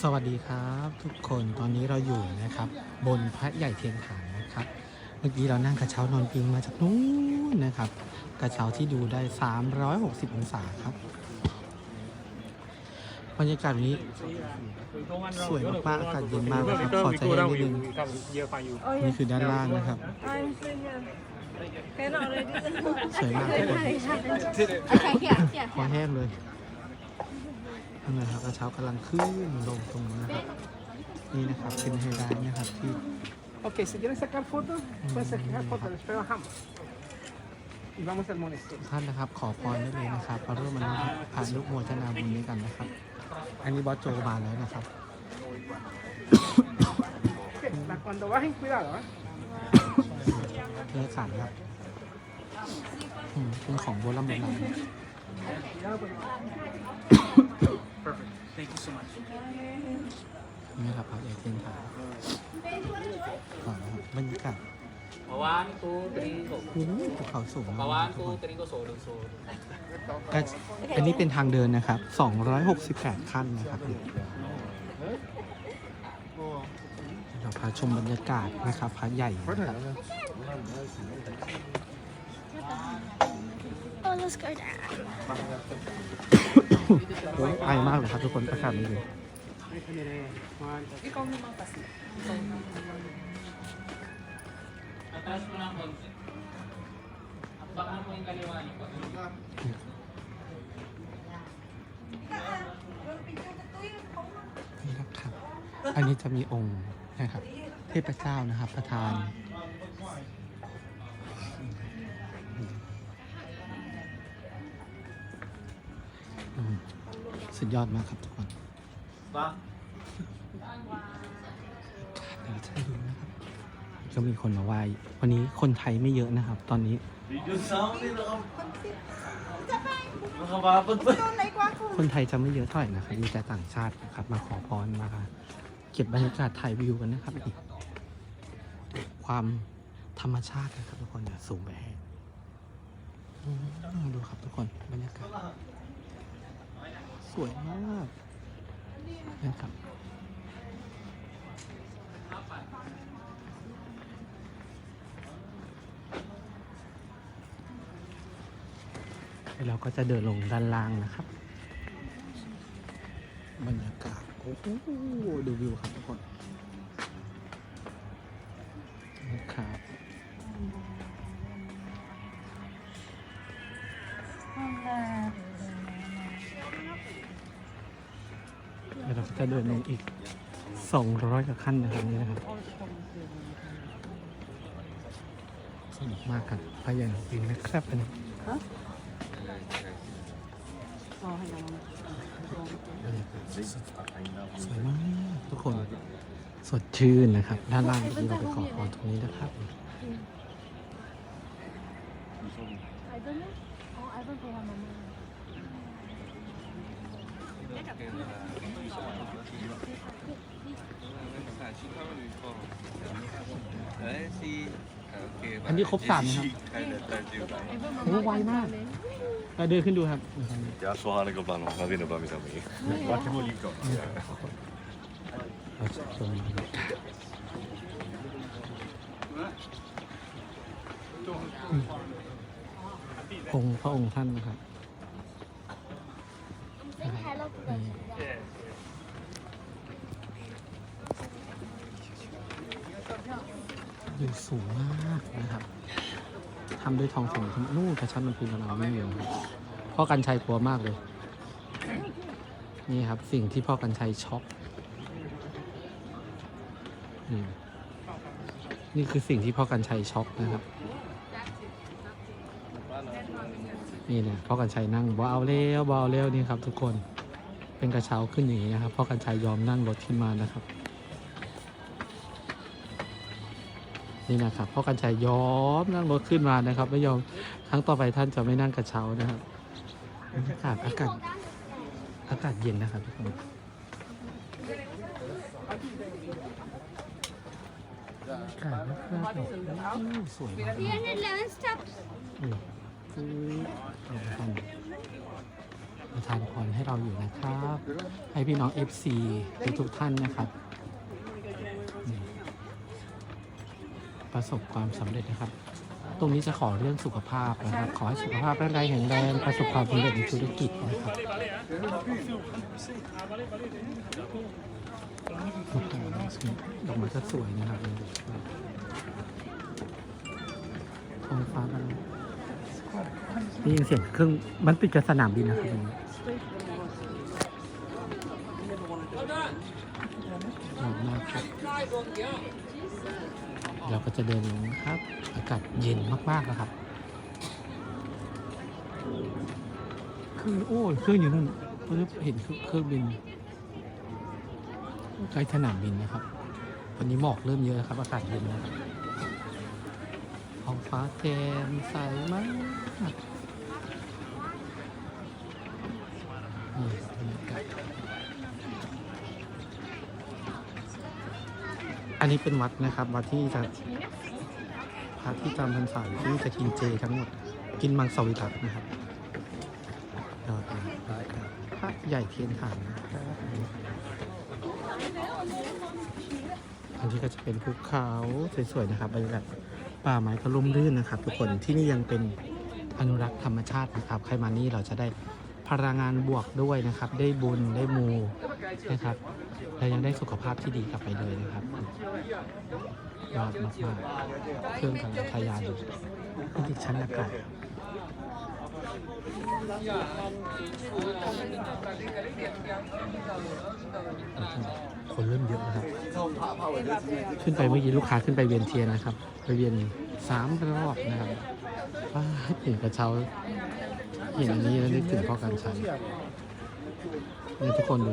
สวัสดีครับทุกคนตอนนี้เราอยู่นะครับ บนพระใหญ่เทียนฐานนะครับ เมื่อกี้เรานั่งกระเช้านอนปิงมาจากนู้นนะครับ กระเช้าที่ดูได้ 360 องศาครับบรรยากาศวันนี้สวยมากๆอากาศเย็นมากนะครับขอใจเย็นนิดนึง Oh นี่ yeah, คือด้านล่างนะครับ I'm sitting here. Cannot already. สวยมากทุกคน okay, here, here. คอแห้งเลย นั่นนะครับกระเช้ากำลังขึ้นลงตรงนี้นะครับ นี่นะครับเป็นไฮไลท์นะครับที่ Ok, si quieres sacar fotos, puedes sacar fotos, les bajamos. Y vamos al monasterio. ท่านนะครับ ขอพรได้เลยนะครับมาร่วมมาผ่านลูกโมทนาบุญนี้กันนะครับ อันนี้บอสโจมาแล้วนะครับ Ok, la- Cuando bajen, cuidado, ¿eh? เนื้อขันครับอืมเป็นของโบราณโบราณ Cuidado con Perfect. Thank you so much. นี่ครับพระเอกเทียนฐานก่อนนะครับบรรยากาศ Pawan ko, three ko. โอ้โหภูเขาสูงมาก Pawan ทุก ko, คน three ko, solo, solo. ก็อันนี้เป็นทางเดินนะครับ 268 ขั้นนะครับเราพาชมบรรยากาศนะครับพระใหญ่นะครับ Oh, let's go down. โอ้ยไอมากเลยครับทุกคนอากาศไม่ดี Atras mo ng konti. Baka mo yung kaliwa niyo po. นี่นะครับ อันนี้จะมีองค์นะครับ เทพเจ้านะครับ ประธาน สุดยอดมากครับทุกคน Ba? เดี๋ยวจะให้ดูนะครับก็มีคนมาไหว้วันนี้คนไทยไม่เยอะนะครับ ตอนนี้ Video sound din ako. Nakababag pa. คนไทยจะไม่เยอะเท่าไหร่นะครับมีแต่ต่างชาตินะครับมาขอพรมาเก็บบรรยากาศถ่ายวิวกันนะครับนี่ความธรรมชาตินะครับทุกคนอย่าสูงไปให้อืมดูครับทุกคนบรรยากาศ สวยมากนะครับเราก็จะเดินลงด้านล่างนะครับ บรรยากาศ โอ้โหดูวิวครับทุกคน จะเดินลงอีก 200กว่าขั้นนะครับนี่นะครับสนุกมากครับไปอย่างจริงนะครับอันนี้สวยมากทุกคนสดชื่นนะครับ ด้านล่างเมื่อกี้เราไปขอพรตรงนี้นะครับ I don't know. Oh, I don't know how many. อัน นี้ครบสามนะครับ โอ้ไวมากเราเดินขึ้นดูครับ Ja, så har det gått bland annat. Vi nu bara missar mig. Vart är vår liv เราจะชมบรรยากาศองค์พระองค์ท่านนะครับ อยู่สูงมากนะครับทำด้วยทองสำริดนู่นกระชับมันปีนกำลังวิ่งอยู่นะครับพ่อกันชัยกลัวมากเลย นี่ครับสิ่งที่พ่อกันชัยช็อกอืมนี่คือสิ่งที่พ่อกันชัยช็อกนะครับ นี่นะพ่อกันชัยนั่งบ่เอาเร็วบ่เอาเร็วนี่ครับ ทุกคนเป็นกระเช้าขึ้นอย่างนี้นะครับพ่อกันชัยยอมนั่งรถขึ้นมานะครับ นี่นะครับพ่อกันชัยยอมนั่งรถขึ้นมานะครับ ไม่ยอมครั้งต่อไปท่านจะไม่นั่งกระเช้านะครับบรรยากาศอากาศอากาศเย็นนะครับทุกคนอากาศมากๆเลยโอ้สวยมาก11 steps. อืมคือเอาไปทำทานพรให้เราอยู่นะครับ ให้พี่น้อง FC ทุกทุกๆท่านนะครับ ประสบความสำเร็จนะครับ ตรงนี้จะขอเรื่องสุขภาพนะครับ ขอให้สุขภาพร่างกายแข็งแรงประสบความสำเร็จในธุรกิจนะครับโอ้โหดอกไม้ก็สวยนะครับท้องฟ้ามันได้ยินเสียงเครื่องมันติดกับสนามบินนะครับตรงนี้หอมมากครับ เราก็จะเดินลงครับ อากาศเย็นมากๆนะครับคือโอ้ยเครื่องอยู่นู่นปึ๊บเห็นเครื่องบินใกล้สนามบินนะครับวันนี้หมอกเริ่มเยอะแล้วครับอากาศเย็นนะครับท้องฟ้าแจ่มใสมากนี่บรรยากาศ อันนี้เป็นวัดนะครับ วัดที่จะพระที่จำพรรษาอยู่ที่จะกินเจทั้งหมด กินมังสวิรัตนะครับยอดเลยพระใหญ่เทียนฐานนะครับอันนี้ก็จะเป็นภูเขาสวยๆนะครับบรรยากาศป่าไม้ก็ร่มรื่นนะครับ ทุกคนที่นี่ยังเป็นอนุรักษ์ธรรมชาตินะครับ ใครมานี่เราจะได้พลังงานบวกด้วยนะครับ ได้บุญได้มูนะครับ และยังได้สุขภาพที่ดีกลับไปเลยนะครับยอดมากๆเครื่องกำลังทะยานอยู่ที่ติดชั้นอากาศคนเริ่มเยอะนะครับ ขึ้นไปเมื่อกี้ลูกค้าขึ้นไปเวียนเทียนนะครับ ไปเวียนสามรอบนะครับว้าเห็นกระเช้าเห็นอันนี้แล้วนึกถึงพ่อกันชัยเนี่ยทุกคนดู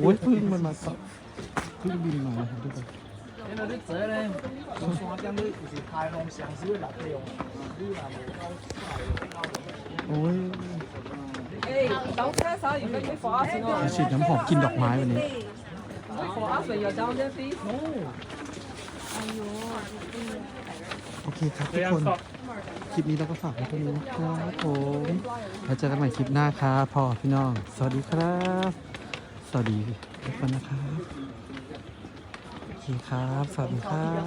โอ้ยพึ่งมันมาตอบพึ่งบินมานะครับทุกคน 因为啲仔咧，用山顶啲就是太阳上少落嘅用。 โอ้ย 诶，等车手而家要火压线 มา 喎， ฉีดน้ำหอมกินดอกไม้วันนี้ 火压线又走咗啲。 โอเคครับทุกคน คลิปนี้เราก็ฝากไว้ตรงนี้นะครับผมแล้วเจอกันใหม่คลิปหน้าครับพ่อพี่น้อง สวัสดีครับ สวัสดีทุกคนนะครับโอเคครับ สวัสดีครับ